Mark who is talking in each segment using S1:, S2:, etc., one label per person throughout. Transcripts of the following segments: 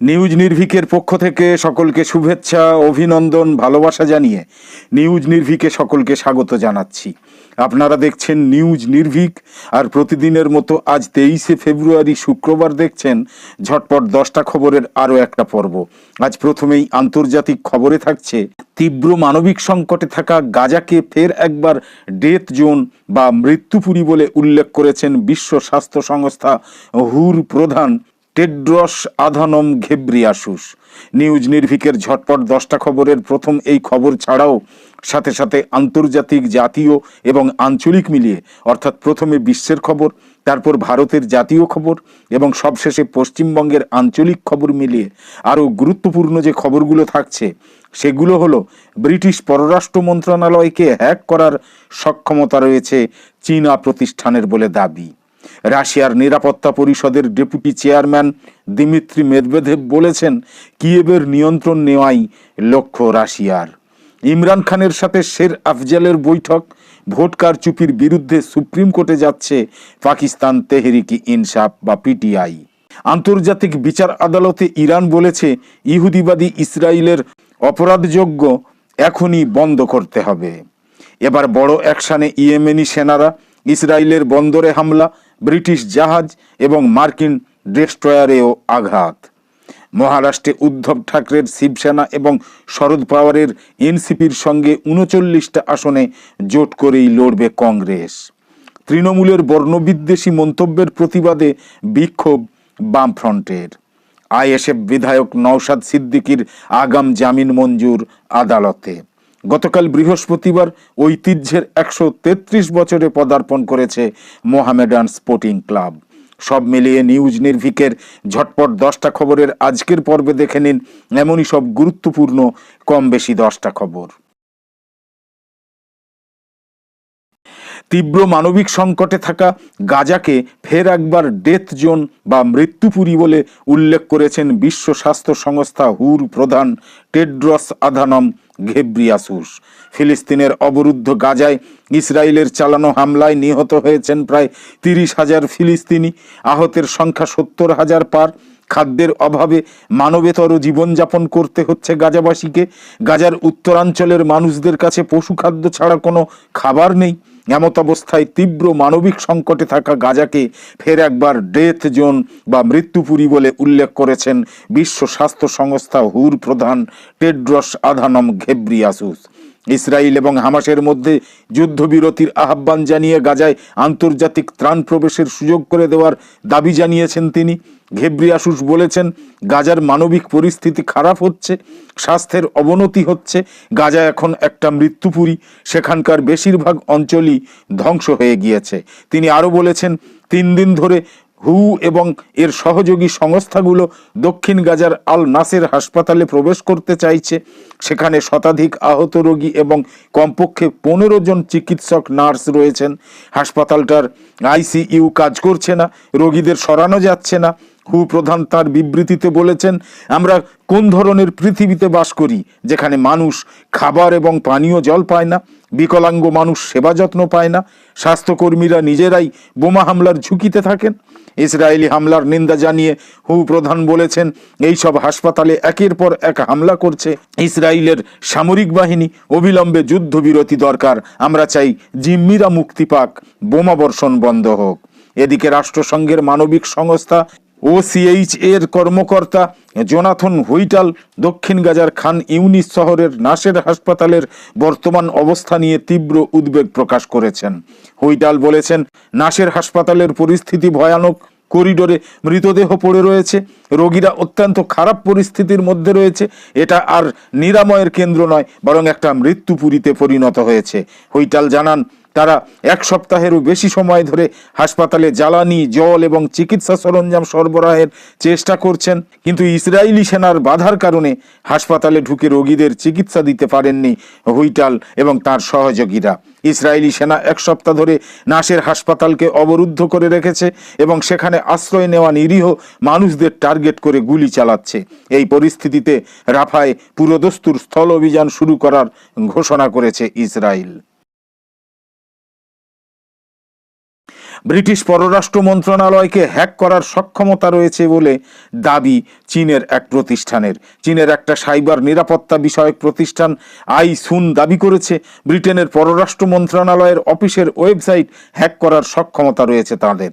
S1: News নির্ভিকের পক্ষ থেকে সকলকে শুভেচ্ছা, অভিনন্দন, ভালোবাসা জানিয়ে নিউজ নির্ভিকে সকলকে স্বাগত জানাচ্ছি। আপনারা দেখছেন নিউজ নির্ভিক আর প্রতিদিনের মতো আজ তেইশে ফেব্রুয়ারি শুক্রবার দেখছেন ঝটপট দশটা খবরের আরও একটা পর্ব। আজ প্রথমেই আন্তর্জাতিক খবরে থাকছে তীব্র মানবিক সংকটে থাকা গাজাকে ফের একবার ডেথ জোন বা মৃত্যুপুরী বলে উল্লেখ করেছেন বিশ্ব স্বাস্থ্য সংস্থা হুর প্রধান টেড্রস আধানম ঘেব্রিয়াসুস। নিউজ নির্ভিকের ঝটপট দশটা খবরের প্রথম এই খবর ছাড়াও সাথে সাথে আন্তর্জাতিক জাতীয় এবং আঞ্চলিক মিলিয়ে, অর্থাৎ প্রথমে বিশ্বের খবর, তারপর ভারতের জাতীয় খবর এবং সবশেষে পশ্চিমবঙ্গের আঞ্চলিক খবর মিলিয়ে আরও গুরুত্বপূর্ণ যে খবরগুলো থাকছে, সেগুলো হলো, ব্রিটিশ পররাষ্ট্র মন্ত্রণালয়কে হ্যাক করার সক্ষমতা রয়েছে চীনা প্রতিষ্ঠানের বলে দাবি। রাশিয়ার নিরাপত্তা পরিষদের ডেপুটি চেয়ারম্যান দিমিত্রি মেদভেদেভ বলেছেন কিয়েবের নিয়ন্ত্রণ নেওয়াই লক্ষ্য রাশিয়ার। ইমরান খানের সাথে শের আফজালের বৈঠক, ভোট কারচুপির বিরুদ্ধে সুপ্রিম কোর্টে যাচ্ছে পাকিস্তান তেহরিকি ইনসাফ বা পিটিআই। আন্তর্জাতিক বিচার আদালতে ইরান বলেছে, ইহুদিবাদী ইসরায়েলের অপরাধযোগ্য এখনই বন্ধ করতে হবে। এবার বড় অ্যাকশনে ইয়েমেনি সেনারা ইসরায়েলের বন্দরে হামলা ব্রিটিশ জাহাজ এবং মার্কিন ডেস্ট্রয়ারেও আঘাত। মহারাষ্ট্রে উদ্ধব ঠাকরের শিবসেনা এবং শরদ পাওয়ারের এনসিপির সঙ্গে উনচল্লিশটা আসনে জোট করেই লড়বে কংগ্রেস। তৃণমূলের বর্ণবিদ্বেষী মন্তব্যের প্রতিবাদে বিক্ষোভ বামফ্রন্টের। আইএসএফ বিধায়ক নওশাদ সিদ্দিকির আগাম জামিন মঞ্জুর আদালতে। গতকাল বৃহস্পতিবার ঐতিহ্যের একশো তেত্রিশ বছরে পদার্পণ করেছে মোহামেডান স্পোর্টিং ক্লাব। সব মিলিয়ে নিউজ নির্ভিকের ঝটপট দশটা খবরের আজকের পর্বে দেখে নিন, এমনই সব গুরুত্বপূর্ণ কম বেশি দশটা খবর। তীব্র মানবিক সংকটে থাকা গাজাকে ফের একবার ডেথ জোন বা মৃত্যুপুরী বলে উল্লেখ করেছেন বিশ্ব স্বাস্থ্য সংস্থা হুর প্রধান টেড্রস আধানম ঘেব্রিয়াসুস। ফিলিস্তিনের অবরুদ্ধ গাজায় ইসরায়েলের চালানো হামলায় নিহত হয়েছেন প্রায় তিরিশ হাজার ফিলিস্তিনি। আহতের সংখ্যা সত্তর হাজার পার। খাদ্যের অভাবে মানবেতর জীবনযাপন করতে হচ্ছে গাজাবাসীকে। গাজার উত্তরাঞ্চলের মানুষদের কাছে পশু খাদ্য ছাড়া কোনো খাবার নেই। এমত অবস্থায় তীব্র মানবিক সংকটে থাকা গাজাকে ফের একবার ডেথ জোন বা মৃত্যুপুরী বলে উল্লেখ করেছেন বিশ্ব স্বাস্থ্য সংস্থা হুর প্রধান টেড্রস আধানম ঘেব্রিয়াসুস। ইসরায়েল এবং হামাসের মধ্যে যুদ্ধবিরতির আহ্বান জানিয়ে গাজায় আন্তর্জাতিক ত্রাণ প্রবেশের সুযোগ করে দেওয়ার দাবি জানিয়েছেন তিনি। ঘেব্রিয়াসুস বলেছেন, গাজার মানবিক পরিস্থিতি খারাপ হচ্ছে, স্বাস্থ্যের অবনতি হচ্ছে, গাজা এখন একটা মৃত্যুপুরী, সেখানকার বেশিরভাগ অঞ্চলই ধ্বংস হয়ে গিয়েছে। তিনি আরও বলেছেন, তিন দিন ধরে হু এবং এর সহযোগী সংস্থাগুলো দক্ষিণ গাজার আল নাসের হাসপাতালে প্রবেশ করতে চাইছে। সেখানে শতাধিক আহত রোগী এবং কমপক্ষে পনেরো জন চিকিৎসক নার্স রয়েছেন। হাসপাতালটার আইসিইউ কাজ করছে না, রোগীদের সরানো যাচ্ছে না। হু প্রধান তার বিবৃতিতে বলেছেন, আমরা কোন ধরনের পৃথিবীতে বাস করি যেখানে মানুষ খাবার এবং পানীয় জল পায় না বিকলাঙ্গ মানুষ সেবা যত্ন পায় না, স্বাস্থ্যকর্মীরা নিজেরাই বোমা হামলার ঝুঁকিতে থাকেন। ইসরায়েলি হামলার নিন্দা জানিয়ে হু প্রধান বলেছেন এই সব হাসপাতালে একের পর এক হামলা করছে ইসরায়েলের সামরিক বাহিনী। অবিলম্বে যুদ্ধবিরতি দরকার। আমরা চাই জিম্মিরা মুক্তি পাক। বোমা বর্ষণ বন্ধ হোক। এদিকে রাষ্ট্রসংঘের মানবিক সংস্থা ওসিএইচ এর কর্মকর্তা জোনাথন হুইটাল দক্ষিণ গাজার খান ইউনিস শহরের নাসের হাসপাতালের বর্তমান অবস্থা নিয়ে তীব্র উদ্বেগ প্রকাশ করেছেন। হুইটাল বলেছেন, নাসের হাসপাতালের পরিস্থিতি ভয়ানক, করিডোরে মৃতদেহ পড়ে রয়েছে, রোগীরা অত্যন্ত খারাপ পরিস্থিতির মধ্যে রয়েছে, এটা আর নিরাময়ের কেন্দ্র নয়, বরং একটা মৃত্যুপুরীতে পরিণত হয়েছে। হুইটাল জানান তারা এক সপ্তাহেরও বেশি সময় ধরে হাসপাতালে জ্বালানি, জল এবং চিকিৎসা সরঞ্জাম সরবরাহের চেষ্টা করছেন, কিন্তু ইসরায়েলি সেনার বাধার কারণে হাসপাতালে ঢুকে রোগীদের চিকিৎসা দিতে পারেননি হুইটাল এবং তার সহযোগীরা। ইসরায়েলি সেনা এক সপ্তাহ ধরে নাসের হাসপাতালকে অবরুদ্ধ করে রেখেছে এবং সেখানে আশ্রয় নেওয়া নিরীহ মানুষদের টার্গেট করে গুলি চালাচ্ছে। এই পরিস্থিতিতে রাফায় পুরোদস্তুর স্থল অভিযান শুরু করার ঘোষণা করেছে ইসরায়েল ব্রিটিশ পররাষ্ট্র মন্ত্রণালয়কে হ্যাক করার সক্ষমতা রয়েছে বলে দাবি চীনের এক প্রতিষ্ঠানের। চীনের একটা সাইবার নিরাপত্তা বিষয়ক প্রতিষ্ঠান আই সুন দাবি করেছে, ব্রিটেনের পররাষ্ট্র মন্ত্রণালয়ের অফিসের ওয়েবসাইট হ্যাক করার সক্ষমতা রয়েছে তাদের।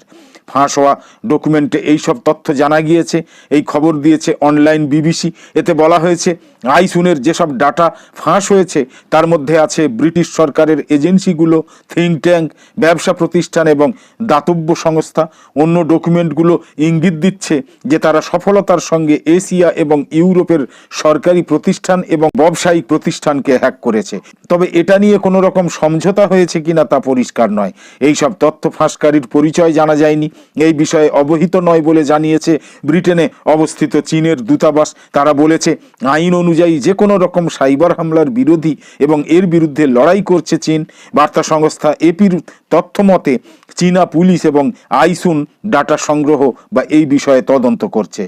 S1: ফাঁস হওয়া ডকুমেন্টে এইসব তথ্য জানা গিয়েছে, এই খবর দিয়েছে অনলাইন বিবিসি। এতে বলা হয়েছে আইসুনের যেসব ডাটা ফাঁস হয়েছে, তার মধ্যে আছে ব্রিটিশ সরকারের এজেন্সিগুলো, থিঙ্ক ট্যাঙ্ক, ব্যবসা প্রতিষ্ঠান এবং দাতব্য সংস্থা, অন্য ডকুমেন্টগুলো ইঙ্গিত দিচ্ছে যে তারা সফলতার সঙ্গে এশিয়া এবং ইউরোপের সরকারি প্রতিষ্ঠান এবং ব্যবসায়িক প্রতিষ্ঠানকে হ্যাক করেছে। তবে এটা নিয়ে কোনো রকম সমঝোতা হয়েছে কিনা তা পরিষ্কার নয়। এই সব তথ্য ফাঁসকারীর পরিচয় জানা যায়নি। এই বিষয়ে অবহিত নয় বলে জানিয়েছে ব্রিটেনে অবস্থিত চীনের দূতাবাস। তারা বলেছে, আইন অনুযায়ী যে কোনো রকম সাইবার হামলার বিরোধী এবং এর বিরুদ্ধে লড়াই করছে চীন। বার্তা সংস্থা এপির তথ্য মতে চীনা পুলিশ এবং আইসুন ডাটা সংগ্রহ বা এই বিষয়ে তদন্ত করছে।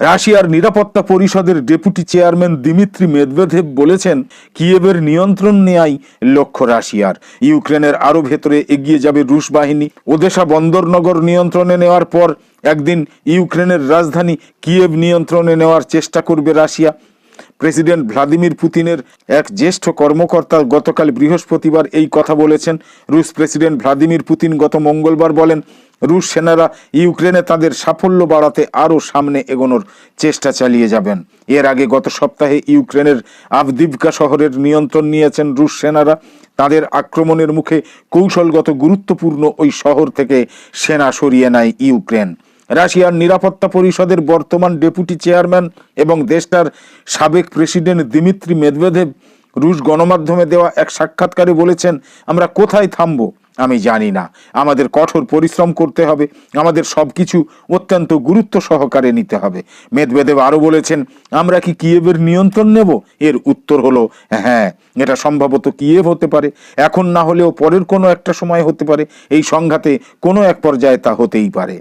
S1: রাশিয়ার নিরাপত্তা পরিষদের ডেপুটি চেয়ারম্যান দিমিত্রি মেদভেদেভ বলেছেন, কিয়েভের নিয়ন্ত্রণ নেয়াই লক্ষ্য রাশিয়ার। ইউক্রেনের আরও ভেতরে এগিয়ে যাবে রুশ বাহিনী। ওদেশা বন্দরনগর নিয়ন্ত্রণে নেওয়ার পর একদিন ইউক্রেনের রাজধানী কিয়েভ নিয়ন্ত্রণে নেওয়ার চেষ্টা করবে রাশিয়া। প্রেসিডেন্ট ভ্লাদিমির পুতিনের এক জ্যেষ্ঠ কর্মকর্তা গতকাল বৃহস্পতিবার এই কথা বলেছেন। রুশ প্রেসিডেন্ট ভ্লাদিমির পুতিন গত মঙ্গলবার বলেন, রুশ সেনারা ইউক্রেনে তাদের সাফল্য বাড়াতে আরও সামনে এগোনোর চেষ্টা চালিয়ে যাবেন। এর আগে গত সপ্তাহে ইউক্রেনের আবদিবকা শহরের নিয়ন্ত্রণ নিয়েছেন রুশ সেনারা। তাদের আক্রমণের মুখে কৌশলগত গুরুত্বপূর্ণ ওই শহর থেকে সেনা সরিয়ে নেয় ইউক্রেন। রাশিয়ার নিরাপত্তা পরিষদের বর্তমান ডেপুটি চেয়ারম্যান এবং দেশটার সাবেক প্রেসিডেন্ট দিমিত্রি মেদভেদেভ রুশ গণমাধ্যমে দেওয়া এক সাক্ষাৎকারে বলেছেন, আমরা কোথায় থামবো? আমি জানি না। আমাদের কঠোর পরিশ্রম করতে হবে। আমাদের সব কিছু অত্যন্ত গুরুত্ব সহকারে নিতে হবে। মেদভেদেব আরও বলেছেন, আমরা কি কিয়েভের নিয়ন্ত্রণ নেব? এর উত্তর হলো হ্যাঁ এটা সম্ভবত কিয়েভ হতে পারে। এখন না হলেও পরের কোনো একটা সময় হতে পারে। এই সংঘাতে কোনো এক পর্যায়ে তা হতেই পারে।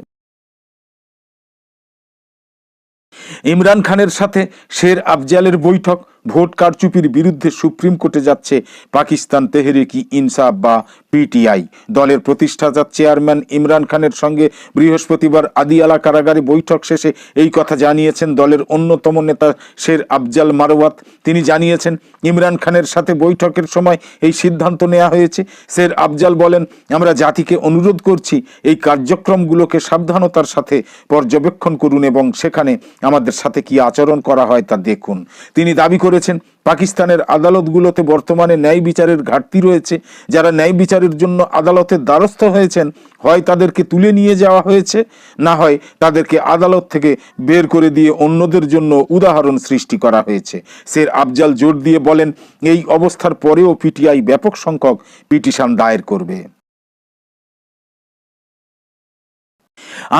S1: ইমরান খানের সাথে শের আফজালের বৈঠক ভোট কারচুপির বিরুদ্ধে সুপ্রিম কোর্টে যাচ্ছে পাকিস্তান তেহরিকি ইনসাফ বা পিটিআই। দলের প্রতিষ্ঠাতা চেয়ারম্যান ইমরান খানের সঙ্গে বৃহস্পতিবার আদিয়ালা কারাগারে বৈঠক শেষে এই কথা জানিয়েছেন দলের অন্যতম নেতা শের আফজাল মারওয়াত। তিনি জানিয়েছেন, ইমরান খানের সাথে বৈঠকের সময় এই সিদ্ধান্ত নেওয়া হয়েছে। শের আফজাল বলেন, আমরা জাতিকে অনুরোধ করছি এই কার্যক্রমগুলোকে সাবধানতার সাথে পর্যবেক্ষণ করুন এবং সেখানে আমাদের সাথে কি আচরণ করা হয় তা দেখুন। তিনি দাবি করেছেন। পাকিস্তানের আদালতগুলোতে বর্তমানে ন্যায় বিচারের ঘাটতি রয়েছে। যারা ন্যায় বিচারের জন্য আদালতের দ্বারস্থ হয়েছেন, হয় তাদেরকে তুলে নিয়ে যাওয়া হয়েছে, না হয় তাদেরকে আদালত থেকে বের করে দিয়ে অন্যদের জন্য উদাহরণ সৃষ্টি করা হয়েছে। শের আফজাল জোর দিয়ে বলেন, এই অবস্থার পরেও পিটিআই ব্যাপক সংখ্যক পিটিশন দায়ের করবে।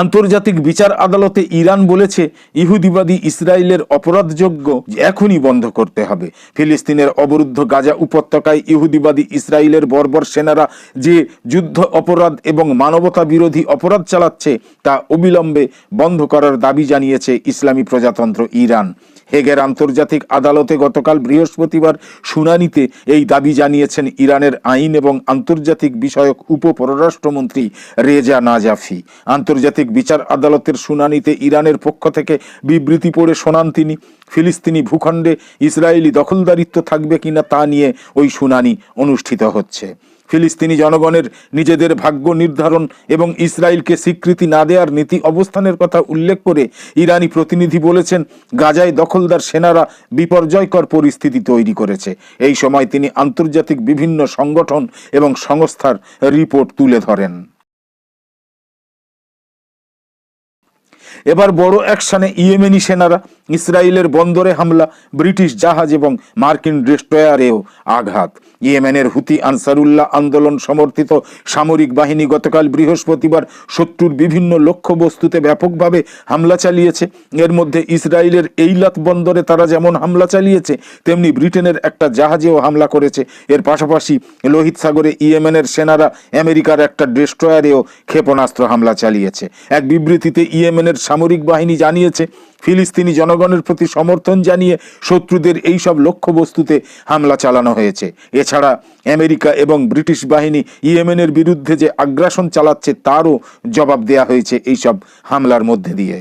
S1: আন্তর্জাতিক বিচার আদালতে ইরান বলেছে, ইহুদিবাদী ইসরায়েলের অপরাধযোগ্য এখনই বন্ধ করতে হবে। ফিলিস্তিনের অবরুদ্ধ গাজা উপত্যকায় ইহুদিবাদী ইসরায়েলের বর্বর সেনারা যে যুদ্ধ অপরাধ এবং মানবতা বিরোধী অপরাধ চালাচ্ছে, তা অবিলম্বে বন্ধ করার দাবি জানিয়েছে ইসলামী প্রজাতন্ত্র ইরান। হেগের আন্তর্জাতিক আদালতে গতকাল বৃহস্পতিবার শুনানিতে এই দাবি জানিয়েছেন ইরানের আইন এবং আন্তর্জাতিক বিষয়ক উপপররাষ্ট্রমন্ত্রী রেজা নাজাফি। আন্তর্জাতিক বিচার আদালতের শুনানিতে ইরানের পক্ষ থেকে বিবৃতি পড়ে শোনান তিনি, ফিলিস্তিনি ভূখণ্ডে ইসরায়েলি দখলদারিত্ব থাকবে কিনা তা নিয়ে ওই শুনানি অনুষ্ঠিত হচ্ছে। ফিলিস্তিনি জনগণের নিজেদের ভাগ্য নির্ধারণ এবং ইসরায়েলকে স্বীকৃতি না দেওয়ার নীতি অবস্থানের কথা উল্লেখ করে ইরানি প্রতিনিধি বলেছেন, গাজায় দখলদার সেনারা বিপর্যয়কর পরিস্থিতি তৈরি করেছে। এই সময় তিনি আন্তর্জাতিক বিভিন্ন সংগঠন এবং সংস্থার রিপোর্ট তুলে ধরেন। এবার বড় অ্যাকশনে ইয়েমেনি সেনারা ইসরায়েলের বন্দরে হামলা, ব্রিটিশ জাহাজ এবং মার্কিন ডেস্ট্রয়ারেও আঘাত। ইয়েমেনের হুতি আনসারুল্লাহ আন্দোলন সমর্থিত সামরিক বাহিনী গতকাল বৃহস্পতিবার শত্রুর বিভিন্ন লক্ষ্যবস্তুতে ব্যাপকভাবে হামলা চালিয়েছে। এর মধ্যে ইসরায়েলের এইলাত বন্দরে তারা যেমন হামলা চালিয়েছে, তেমনি ব্রিটেনের একটা জাহাজেও হামলা করেছে। এর পাশাপাশি লোহিত সাগরে ইয়েমেনের সেনারা আমেরিকার একটা ডেস্ট্রয়ারেও ক্ষেপণাস্ত্র হামলা চালিয়েছে। এক বিবৃতিতে ইয়েমেনের সামরিক বাহিনী জানিয়েছে, ফিলিস্তিনি জনগণের প্রতি সমর্থন জানিয়ে শত্রুদের এই সব লক্ষ্যবস্তুতে হামলা চালানো হয়েছে। এছাড়া আমেরিকা এবং ব্রিটিশ বাহিনী ইয়েমেনের বিরুদ্ধে যে আগ্রাসন চালাচ্ছে, তারও জবাব দেয়া হয়েছে এইসব হামলার মধ্যে দিয়ে।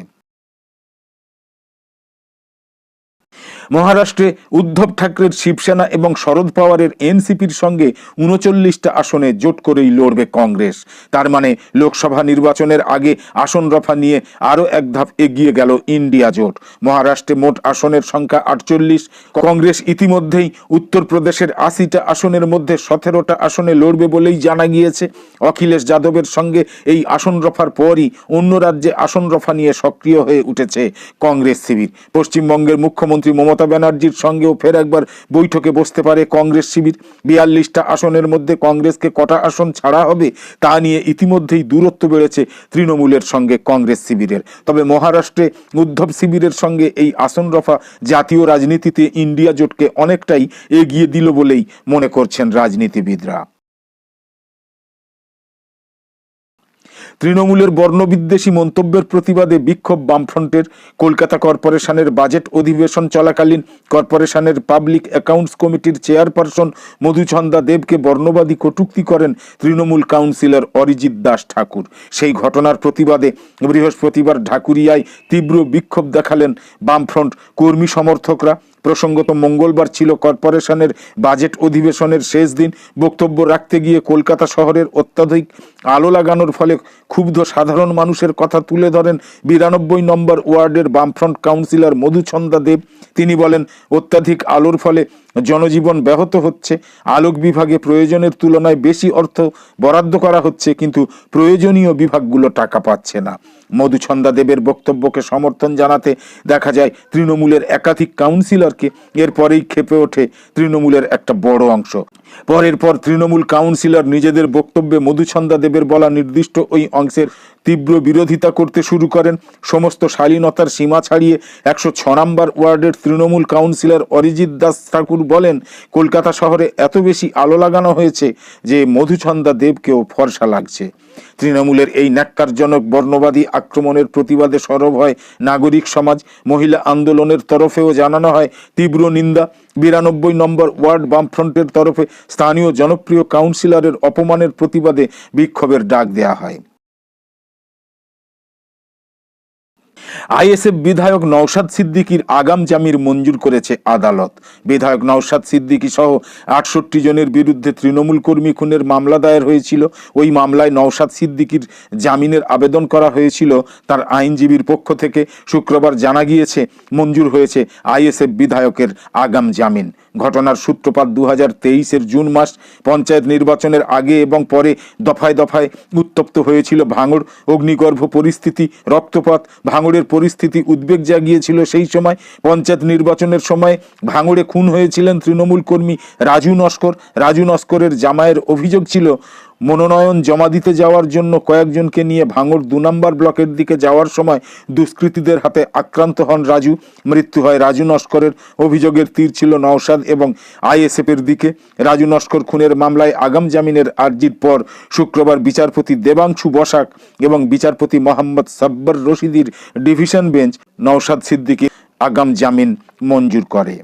S1: মহারাষ্ট্রে উদ্ধব ঠাকরের শিবসেনা এবং শরদ পাওয়ারের এনসিপির সঙ্গে উনচল্লিশটা আসনে জোট করেই লড়বে কংগ্রেস। তার মানে লোকসভা নির্বাচনের আগে আসন রফা নিয়ে আরও এক ধাপ এগিয়ে গেল ইন্ডিয়া জোট। মহারাষ্ট্রে মোট আসনের সংখ্যা আটচল্লিশ। কংগ্রেস ইতিমধ্যেই উত্তরপ্রদেশের আশিটা আসনের মধ্যে সতেরোটা আসনে লড়বে বলেই জানা গিয়েছে। অখিলেশ যাদবের সঙ্গে এই আসন রফার পরই অন্য রাজ্যে আসন রফা নিয়ে সক্রিয় হয়ে উঠেছে কংগ্রেস শিবির। পশ্চিমবঙ্গের মুখ্যমন্ত্রী মমতা ব্যানার্জির সঙ্গেও ফের একবার বৈঠকে বসতে পারে কংগ্রেস শিবির। বিয়াল্লিশটা আসনের মধ্যে কংগ্রেসকে কটা আসন ছাড়া হবে তা নিয়ে ইতিমধ্যেই দূরত্ব বেড়েছে তৃণমূলের সঙ্গে কংগ্রেস শিবিরের। তবে মহারাষ্ট্রে উদ্ধব শিবিরের সঙ্গে এই আসন রফা জাতীয় রাজনীতিতে ইন্ডিয়া জোটকে অনেকটাই এগিয়ে দিল বলেই মনে করছেন রাজনীতিবিদরা। তৃণমূলের বর্ণবিদ্বেষী মন্তব্যের প্রতিবাদে বিক্ষোভ বামফ্রন্টের কলকাতা কর্পোরেশনের বাজেট অধিবেশন চলাকালীন কর্পোরেশনের পাবলিক অ্যাকাউন্টস কমিটির চেয়ারপারসন মধুচন্দা দেবকে বর্ণবাদী কটূক্তি করেন তৃণমূল কাউন্সিলর অরিজিৎ দাস ঠাকুর। সেই ঘটনার প্রতিবাদে বৃহস্পতিবার ঢাকুরিয়ায় তীব্র বিক্ষোভ দেখালেন বামফ্রন্ট কর্মী সমর্থকরা। প্রসঙ্গত মঙ্গলবার ছিল কর্পোরেশনের বাজেট অধিবেশনের শেষ দিন। বক্তব্য রাখতে গিয়ে কলকাতা শহরের অত্যাধিক আলো লাগানোর ফলে ক্ষুব্ধ সাধারণ মানুষের কথা তুলে ধরেন বিরানব্বই নম্বর ওয়ার্ডের বামফ্রন্ট কাউন্সিলর মধুচন্দা দেব। তিনি বলেন, অত্যাধিক আলোর ফলে জনজীবন ব্যাহত হচ্ছে। আলোক বিভাগে প্রয়োজনের তুলনায় বেশি অর্থ বরাদ্দ করা হচ্ছে, কিন্তু প্রয়োজনীয় বিভাগগুলো টাকা পাচ্ছে না। মধুছন্দা দেবের বক্তব্যকে সমর্থন জানাতে দেখা যায়, তৃণমূলের একাধিক কাউন্সিলরকে এরপরেই ক্ষেপে ওঠে তৃণমূলের একটা বড় অংশ। পরের পর তৃণমূল কাউন্সিলর নিজেদের বক্তব্যে মধুছন্দা দেবের বলা নির্দিষ্ট ওই অংশের তীব্র বিরোধিতা করতে শুরু করেন। সমস্ত শালীনতার সীমা ছাড়িয়ে একশো ছ নম্বর ওয়ার্ডের তৃণমূল কাউন্সিলর অরিজিৎ দাস ঠাকুর বলেন, কলকাতা শহরে এত বেশি আলো লাগানো হয়েছে যে মধুছন্দা দেবকেও ফর্সা লাগছে। তৃণমূলের এই ন্যাক্কারজনক বর্ণবাদী আক্রমণের প্রতিবাদে সরব হয় নাগরিক সমাজ। মহিলা আন্দোলনের তরফেও জানানো হয়, তীব্র নিন্দা বিরানব্বই নম্বর ওয়ার্ড বামফ্রন্টের তরফে স্থানীয় জনপ্রিয় কাউন্সিলরের অপমানের প্রতিবাদে বিক্ষোভের ডাক দেয়া হয়। আইএসএফ বিধায়ক নওশাদ সিদ্দিকির আগাম জামির মঞ্জুর করেছে আদালত। বিধায়ক নওশাদ সিদ্দিকী সহ আটষট্টি জনের বিরুদ্ধে তৃণমূল কর্মী খুনের মামলা দায়ের হয়েছিল। ওই মামলায় নওশাদ সিদ্দিকির জামিনের আবেদন করা হয়েছিল। তার আইনজীবীর পক্ষ থেকে শুক্রবার জানা গিয়েছে, মঞ্জুর হয়েছে আইএসএফ বিধায়কের আগাম জামিন। ঘটনার সূত্রপাত দু হাজার তেইশের জুন মাস, পঞ্চায়েত নির্বাচনের আগে এবং পরে দফায় দফায় উত্তপ্ত হয়েছিল ভাঙড়, অগ্নিগর্ভ পরিস্থিতি, রক্তপাত ভাঙড়ের পরিস্থিতি উদ্বেগ জাগিয়েছিল সেই সময়। পঞ্চায়েত নির্বাচনের সময় ভাঙড়ে খুন হয়েছিলেন তৃণমূল কর্মী রাজু নস্কর। রাজু নস্করের জামায়ের অভিযোগ ছিল মনোনয়ন জমা দিতে যাওয়ার জন্য কয়েকজনকে নিয়ে ভাঙড় দু নম্বর ব্লকের দিকে যাওয়ার সময় দুষ্কৃতীদের হাতে আক্রান্ত হন রাজু। মৃত্যু হয় রাজু নস্করের। অভিযোগের তীর ছিল নওশাদ এবং আইএসএফের দিকে। রাজু নস্কর খুনের মামলায় আগাম জামিনের আর্জির পর শুক্রবার বিচারপতি দেবাংশু বসাক এবং বিচারপতি মোহাম্মদ সাব্বর রশিদির ডিভিশন বেঞ্চ নওশাদ সিদ্দিকী আগাম জামিন মঞ্জুর করে।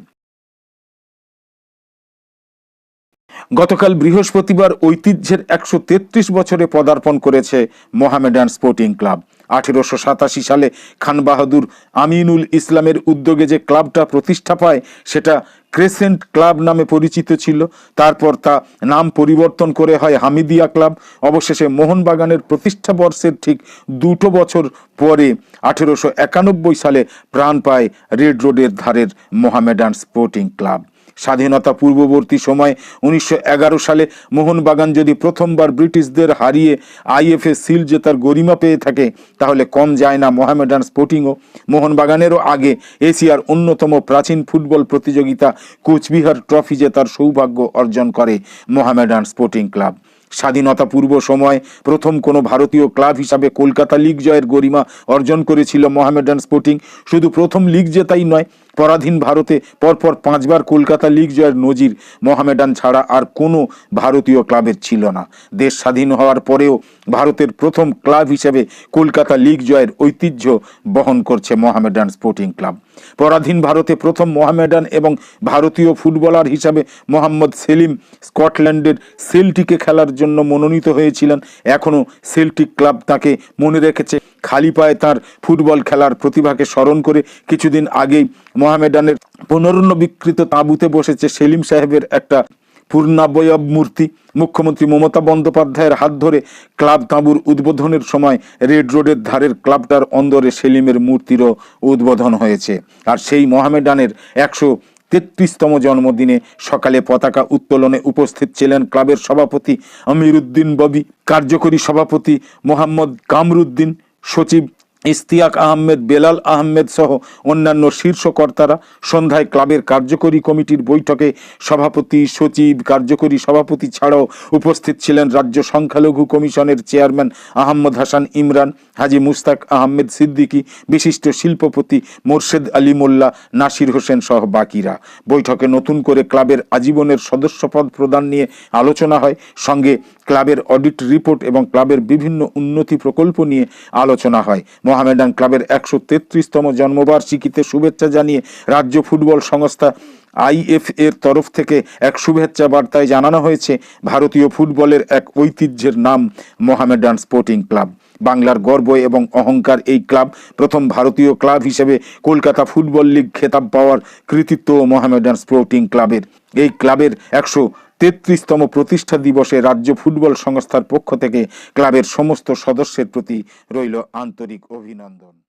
S1: গতকাল বৃহস্পতিবার ঐতিহ্যের একশো তেত্রিশ বছরে পদার্পণ করেছে মোহামেডান স্পোর্টিং ক্লাব। আঠেরোশো সাতাশি সালে খান বাহাদুর আমিনুল ইসলামের উদ্যোগে যে ক্লাবটা প্রতিষ্ঠা পায়, সেটা ক্রেসেন্ট ক্লাব নামে পরিচিত ছিল। তারপর তা নাম পরিবর্তন করে হয় হামিদিয়া ক্লাব। অবশেষে মোহনবাগানের প্রতিষ্ঠা বর্ষের ঠিক দুটো বছর পরে আঠেরোশো একানব্বই সালে প্রাণ পায় রেড রোডের ধারের মোহামেডান স্পোর্টিং ক্লাব। স্বাধীনতা পূর্ববর্তী সময়ে উনিশশো এগারো সালে মোহনবাগান যদি প্রথমবার ব্রিটিশদের হারিয়ে আইএফএ সিল জেতার গরিমা পেয়ে থাকে, তাহলে কম যায় না মোহামেডান স্পোর্টিংও। মোহনবাগানেরও আগে এশিয়ার অন্যতম প্রাচীন ফুটবল প্রতিযোগিতা কোচবিহার ট্রফি জেতার সৌভাগ্য অর্জন করে মোহামেডান স্পোর্টিং ক্লাব। স্বাধীনতা পূর্ব সময় প্রথম কোনো ভারতীয় ক্লাব হিসাবে কলকাতা লিগ জয়ের গরিমা অর্জন করেছিল মোহামেডান স্পোর্টিং। শুধু প্রথম লিগ জেতাই নয় পরাধীন ভারতে পরপর পাঁচবার কলকাতা লিগ জয়ের নজির মোহামেডান ছাড়া আর কোনো ভারতীয় ক্লাবের ছিল না। দেশ স্বাধীন হওয়ার পরেও ভারতের প্রথম ক্লাব হিসেবে কলকাতা লিগ জয়ের ঐতিহ্য বহন করছে মোহামেডান স্পোর্টিং ক্লাব। পরাধীন ভারতে প্রথম মোহামেডান এবং ভারতীয় ফুটবলার হিসাবে মোহাম্মদ সেলিম স্কটল্যান্ডের সেল্টিকে খেলার জন্য মনোনীত হয়েছিলেন। এখনও সেল্টিক ক্লাব তাকে মনে রেখেছে খালি পায়ে তার ফুটবল খেলার প্রতিভাকে স্মরণ করে কিছুদিন আগেই মোহামেডানের পুনর্নবীকৃত তাঁবুতে বসেছে সেলিম সাহেবের একটা পূর্ণাবয়ব মূর্তি মুখ্যমন্ত্রী মমতা বন্দ্যোপাধ্যায়ের হাত ধরে ক্লাব তাঁবুর উদ্বোধনের সময় রেড রোডের ধারের ক্লাবটার অন্দরে সেলিমের মূর্তিরও উদ্বোধন হয়েছে। আর সেই মোহামেডানের একশো তেত্রিশতম জন্মদিনে সকালে পতাকা উত্তোলনে উপস্থিত ছিলেন ক্লাবের সভাপতি আমির উদ্দিন ববি, কার্যকরী সভাপতি মোহাম্মদ কামরুদ্দিন সচিব ইস্তিয়াক আহমেদ, বেলাল আহমেদ সহ অন্যান্য শীর্ষ কর্তারা সন্ধ্যায় ক্লাবের কার্যকরী কমিটির বৈঠকে সভাপতি সচিব, কার্যকরী সভাপতি ছাড়াও উপস্থিত ছিলেন রাজ্য সংখ্যালঘু কমিশনের চেয়ারম্যান আহমদ হাসান ইমরান, হাজি মুস্তাক আহমেদ সিদ্দিকী, বিশিষ্ট শিল্পপতি মোর্শেদ আলী মোল্লা, নাসির হোসেন সহ বাকিরা। বৈঠকে নতুন করে ক্লাবের আজীবনের সদস্যপদ প্রদান নিয়ে আলোচনা হয়। সঙ্গে ক্লাবের অডিট রিপোর্ট এবং ক্লাবের বিভিন্ন উন্নতি প্রকল্প নিয়ে আলোচনা হয়। মোহামেডান ক্লাবের একশো তেত্রিশতম জন্মবার্ষিকীতে শুভেচ্ছা জানিয়ে রাজ্য ফুটবল সংস্থা আইএফ এর তরফ থেকে এক শুভেচ্ছা বার্তায় জানানো হয়েছে ভারতীয় ফুটবলের এক ঐতিহ্যের নাম মোহামেডান স্পোর্টিং ক্লাব। বাংলার গর্ব এবং অহংকার এই ক্লাব প্রথম ভারতীয় ক্লাব হিসেবে কলকাতা ফুটবল লীগ খেতাব পাওয়ার কৃতিত্ব মোহামেডান স্পোর্টিং ক্লাবের। এই ক্লাবের একশো তেত্রিশতম প্রতিষ্ঠা দিবসে রাজ্য ফুটবল সংস্থার পক্ষ থেকে ক্লাবের সমস্ত সদস্যের প্রতি রইল আন্তরিক অভিনন্দন।